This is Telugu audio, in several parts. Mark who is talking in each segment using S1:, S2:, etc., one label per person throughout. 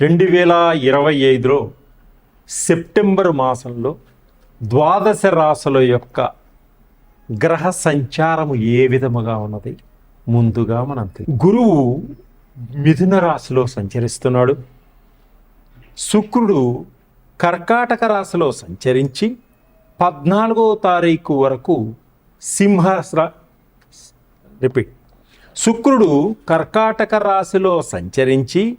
S1: రెండు వేల ఇరవై ఐదులో సెప్టెంబర్ మాసంలో ద్వాదశ రాసుల యొక్క గ్రహ సంచారము ఏ విధముగా ఉన్నది? ముందుగా మనం గురువు మిథున రాశిలో సంచరిస్తున్నాడు. శుక్రుడు కర్కాటక రాశిలో సంచరించి పద్నాలుగో తారీఖు వరకు సింహ రిపీట్. శుక్రుడు కర్కాటక రాశిలో సంచరించి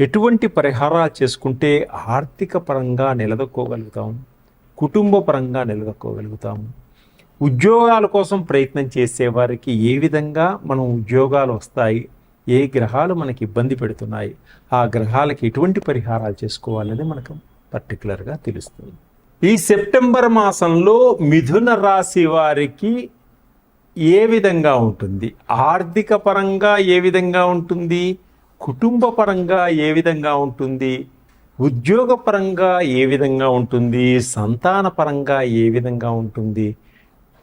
S1: ఎటువంటి పరిహారాలు చేసుకుంటే ఆర్థిక పరంగా నిలదొక్కోగలుగుతాం? కుటుంబ పరంగా నిలదొక్కోగలుగుతాము ఉద్యోగాల కోసం ప్రయత్నం చేసేవారికి ఏ విధంగా మనం ఉద్యోగాలు వస్తాయి? ఏ గ్రహాలు మనకి ఇబ్బంది పెడుతున్నాయి? ఆ గ్రహాలకి ఎటువంటి పరిహారాలు చేసుకోవాలనేది మనకు పర్టికులర్గా తెలుస్తుంది. ఈ సెప్టెంబర్ మాసంలో మిథున రాశి వారికి ఏ విధంగా ఉంటుంది? ఆర్థిక పరంగా ఏ విధంగా ఉంటుంది? కుటుంబ పరంగా ఏ విధంగా ఉంటుంది? ఉద్యోగపరంగా ఏ విధంగా ఉంటుంది? సంతాన పరంగా ఏ విధంగా ఉంటుంది?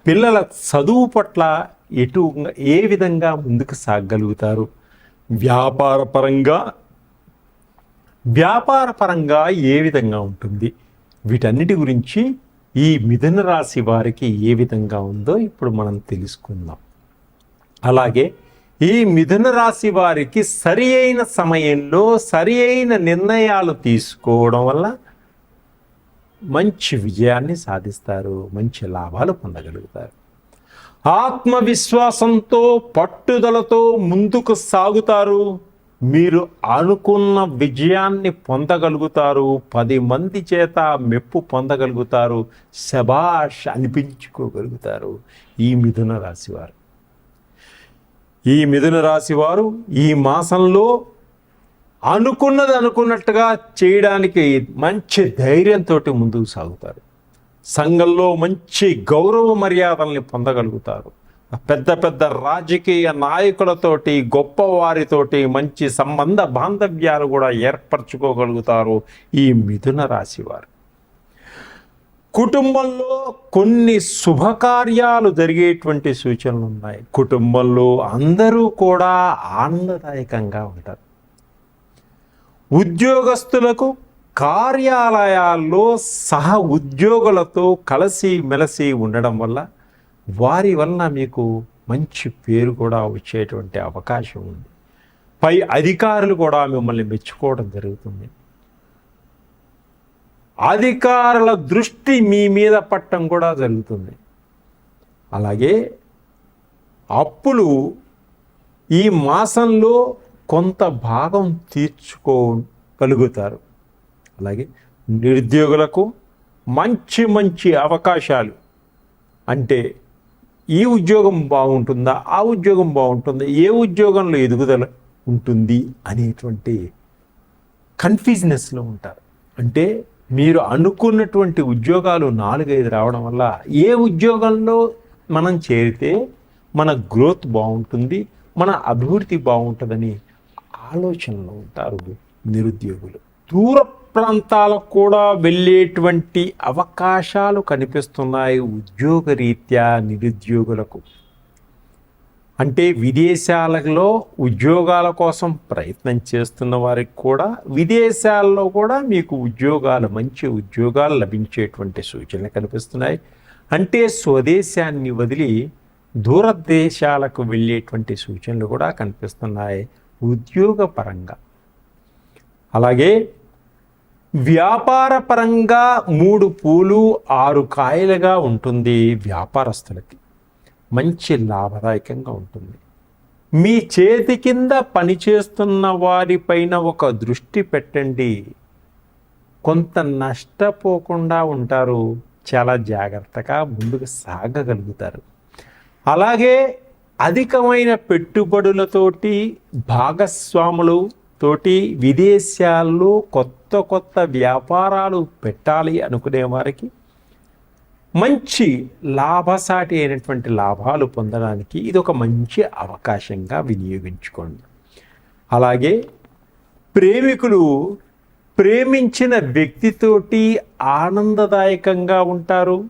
S1: పిల్లల చదువు పట్ల ఎటు ఏ విధంగా ముందుకు సాగగలుగుతారు వ్యాపార పరంగా వ్యాపార పరంగా ఏ విధంగా ఉంటుంది? వీటన్నిటి గురించి ఈ మిథున రాశి వారికి ఏ విధంగా ఉందో ఇప్పుడు మనం తెలుసుకుందాం. అలాగే ఈ మిథున రాశి వారికి సరి అయిన సమయంలో సరి అయిన నిర్ణయాలు తీసుకోవడం వల్ల మంచి విజయాన్ని సాధిస్తారు మంచి లాభాలు పొందగలుగుతారు. ఆత్మవిశ్వాసంతో పట్టుదలతో ముందుకు సాగుతారు. మీరు అనుకున్న విజయాన్ని పొందగలుగుతారు. పది మంది చేత మెప్పు పొందగలుగుతారు. శబాష్ అనిపించుకోగలుగుతారు ఈ మిథున రాశివారు ఈ మిథున రాశి వారు ఈ మాసంలో అనుకున్నది అనుకున్నట్టుగా చేయడానికి మంచి ధైర్యంతో ముందుకు సాగుతారు. సంఘంలో మంచి గౌరవ మర్యాదల్ని పొందగలుగుతారు. పెద్ద పెద్ద రాజకీయ నాయకులతోటి గొప్ప వారితోటి మంచి సంబంధ బాంధవ్యాలు కూడా ఏర్పరచుకోగలుగుతారు ఈ మిథున రాశి వారు. కుటుంబంలో కొన్ని శుభకార్యాలు జరిగేటువంటి సూచనలు ఉన్నాయి. కుటుంబంలో అందరూ కూడా ఆనందదాయకంగా ఉంటారు. ఉద్యోగస్తులకు కార్యాలయాల్లో సహ ఉద్యోగులతో కలిసి మెలిసి ఉండడం వల్ల వారి వలన మీకు మంచి పేరు కూడా వచ్చేటువంటి అవకాశం ఉంది. పై అధికారులు కూడా మిమ్మల్ని మెచ్చుకోవడం జరుగుతుంది. అధికారుల దృష్టి మీ మీద పట్టడం కూడా జరుగుతుంది. అలాగే అప్పులు ఈ మాసంలో కొంత భాగం తీర్చుకోగలుగుతారు. అలాగే నిరుద్యోగులకు మంచి మంచి అవకాశాలు. అంటే ఈ ఉద్యోగం బాగుంటుందా ఆ ఉద్యోగం బాగుంటుందా ఏ ఉద్యోగంలో ఎదుగుదల ఉంటుంది అనేటువంటి కన్ఫ్యూజ్నెస్లో ఉంటారు. అంటే మీరు అనుకున్నటువంటి ఉద్యోగాలు నాలుగైదు రావడం వల్ల ఏ ఉద్యోగంలో మనం చేరితే మన గ్రోత్ బాగుంటుంది మన అభివృద్ధి బాగుంటుందని ఆలోచనలో ఉంటారు నిరుద్యోగులు. దూర ప్రాంతాలకు కూడా వెళ్ళేటువంటి అవకాశాలు కనిపిస్తున్నాయి ఉద్యోగరీత్యా నిరుద్యోగులకు. అంటే విదేశాలలో ఉద్యోగాల కోసం ప్రయత్నం చేస్తున్న వారికి కూడా విదేశాల్లో కూడా మీకు ఉద్యోగాలు మంచి ఉద్యోగాలు లభించేటువంటి సూచనలు కనిపిస్తున్నాయి. అంటే స్వదేశాన్ని వదిలి దూరదేశాలకు వెళ్ళేటువంటి సూచనలు కూడా కనిపిస్తున్నాయి ఉద్యోగపరంగా. అలాగే వ్యాపార పరంగా మూడు పూలు ఆరు కాయలుగా ఉంటుంది వ్యాపారస్తులకి. మంచి లాభదాయకంగా ఉంటుంది. మీ చేతి కింద పనిచేస్తున్న వారిపైన ఒక దృష్టి పెట్టండి. కొంత నష్టపోకుండా ఉంటారు. చాలా జాగ్రత్తగా ముందుకు సాగగలుగుతారు. అలాగే అధికమైన పెట్టుబడులతోటి భాగస్వాములు తోటి విదేశాల్లో కొత్త కొత్త వ్యాపారాలు పెట్టాలి అనుకునే వారికి మంచి లాభసాటి అయినటువంటి లాభాలు పొందడానికి ఇది ఒక మంచి అవకాశంగా వినియోగించుకోండి. అలాగే ప్రేమికులు ప్రేమించిన వ్యక్తితోటి ఆనందదాయకంగా ఉంటారు.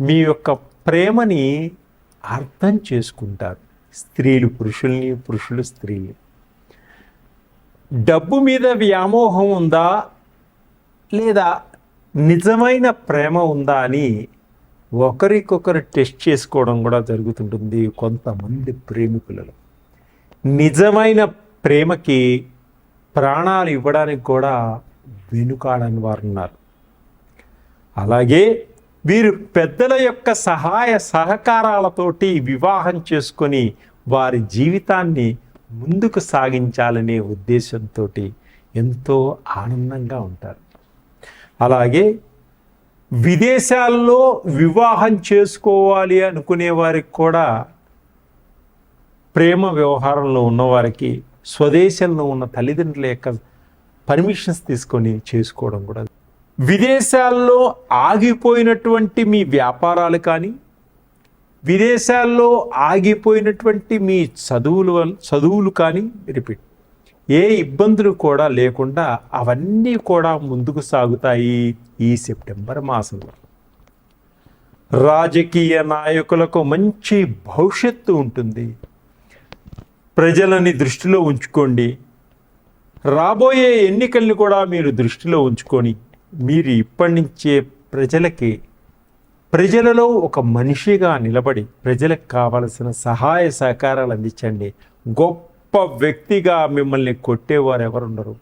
S1: మీ యొక్క ప్రేమని అర్థం చేసుకుంటారు. స్త్రీలు పురుషుల్ని పురుషులు స్త్రీలు డబ్బు మీద వ్యామోహం ఉందా? లేదా నిజమైన ప్రేమ ఉందా అని ఒకరికొకరు టెస్ట్ చేసుకోవడం కూడా జరుగుతుంటుంది కొంతమంది ప్రేమికులలో. నిజమైన ప్రేమకి ప్రాణాలు ఇవ్వడానికి కూడా వెనుకాడని వారు ఉన్నారు. అలాగే వీరు పెద్దల యొక్క సహాయ సహకారాలతోటి వివాహం చేసుకొని వారి జీవితాన్ని ముందుకు సాగించాలనే ఉద్దేశంతో ఎంతో ఆనందంగా ఉంటారు. అలాగే విదేశాల్లో వివాహం చేసుకోవాలి అనుకునే వారికి కూడా ప్రేమ వ్యవహారంలో ఉన్నవారికి స్వదేశంలో ఉన్న తల్లిదండ్రుల యొక్క పర్మిషన్స్ తీసుకొని చేసుకోవడం కూడా. విదేశాల్లో ఆగిపోయినటువంటి మీ వ్యాపారాలు కానీ విదేశాల్లో ఆగిపోయినటువంటి మీ చదువులు చదువులు కానీ రిపీట్. ఏ ఇబ్బందులు కూడా లేకుండా అవన్నీ కూడా ముందుకు సాగుతాయి ఈ సెప్టెంబర్ మాసంలో. రాజకీయ నాయకులకు మంచి భవిష్యత్తు ఉంటుంది. ప్రజలని దృష్టిలో ఉంచుకోండి. రాబోయే ఎన్నికల్ని కూడా మీరు దృష్టిలో ఉంచుకొని మీరు ఇప్పటి నుంచే ప్రజలకి ప్రజలలో ఒక మనిషిగా నిలబడి ప్రజలకు కావలసిన సహాయ సహకారాలు అందించండి. గొప్ప వ్యక్తిగా మిమ్మల్ని కొట్టేవారు ఎవరుండరు?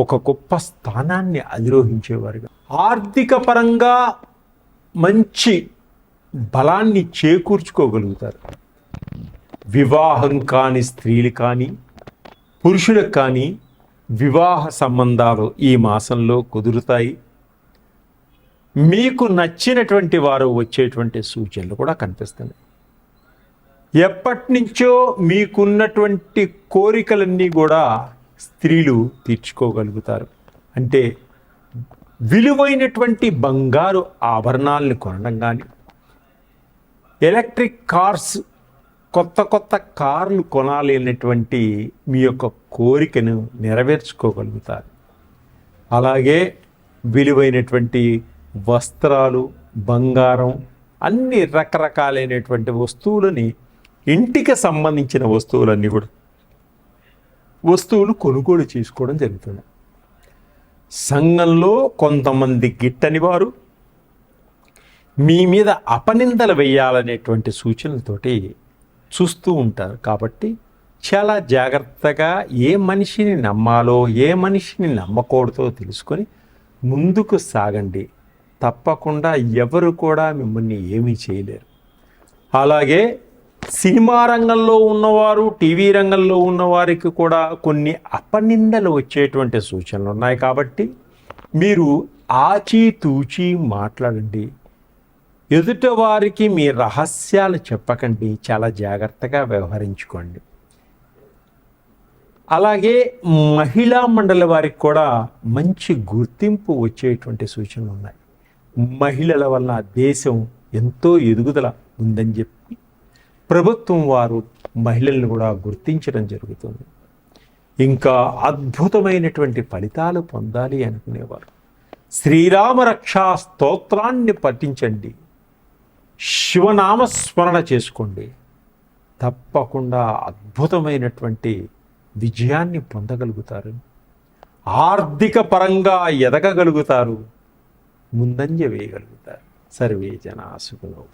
S1: ఒక గొప్ప స్థానాన్ని అధిరోహించేవారుగా. ఆర్థిక పరంగా మంచి బలాన్ని చేకూర్చుకోగలుగుతారు. వివాహం కాని స్త్రీలు కానీ పురుషులకు కానీ వివాహ సంబంధాలు ఈ మాసంలో కుదురుతాయి. మీకు నచ్చినటువంటి వారు వచ్చేటువంటి సూచనలు కూడా కనిపిస్తున్నాయి. ఎప్పటి నుంచో మీకున్నటువంటి కోరికలన్నీ కూడా స్త్రీలు తీర్చుకోగలుగుతారు. అంటే విలువైనటువంటి బంగారు ఆభరణాలను కొనడం కానీ ఎలక్ట్రిక్ కార్స్ కొత్త కొత్త కార్లు కొనాలి అనేటువంటి మీ యొక్క కోరికను నెరవేర్చుకోగలుగుతారు. అలాగే విలువైనటువంటి వస్త్రాలు బంగారం అన్ని రకరకాలైనటువంటి వస్తువులని ఇంటికి సంబంధించిన వస్తువులన్నీ కూడా వస్తువులు కొనుగోలు చేసుకోవడం జరుగుతుంది. సంఘంలో కొంతమంది గిట్టని వారు మీ మీద అపనిందలు వేయాలనేటువంటి సూచనలతోటి చూస్తూ ఉంటారు. కాబట్టి చాలా జాగ్రత్తగా ఏ మనిషిని నమ్మాలో ఏ మనిషిని నమ్మకూడదో తెలుసుకొని ముందుకు సాగండి. తప్పకుండా ఎవరు కూడా మిమ్మల్ని ఏమీ చేయలేరు. అలాగే సినిమా రంగంలో ఉన్నవారు టీవీ రంగంలో ఉన్నవారికి కూడా కొన్ని అపనిందలు వచ్చేటువంటి సూచనలు ఉన్నాయి కాబట్టి మీరు ఆచితూచి మాట్లాడండి. ఎదుట వారికి మీ రహస్యాలు చెప్పకండి. చాలా జాగ్రత్తగా వ్యవహరించుకోండి. అలాగే మహిళా మండలి వారికి కూడా మంచి గుర్తింపు వచ్చేటువంటి సూచనలు ఉన్నాయి. మహిళల వల్ల దేశం ఎంతో ఎదుగుదల ఉందని చెప్పి ప్రభుత్వం వారు మహిళలను కూడా గుర్తించడం జరుగుతుంది. ఇంకా అద్భుతమైనటువంటి ఫలితాలు పొందాలి అనుకునేవారు. శ్రీరామ రక్షా స్తోత్రాన్ని పఠించండి. శివనామస్మరణ చేసుకోండి. తప్పకుండా అద్భుతమైనటువంటి విజయాన్ని పొందగలుగుతారు. ఆర్థిక పరంగా ఎదగగలుగుతారు. ముందంజ వేయగలుగుతారు. సర్వే జన సుఖలో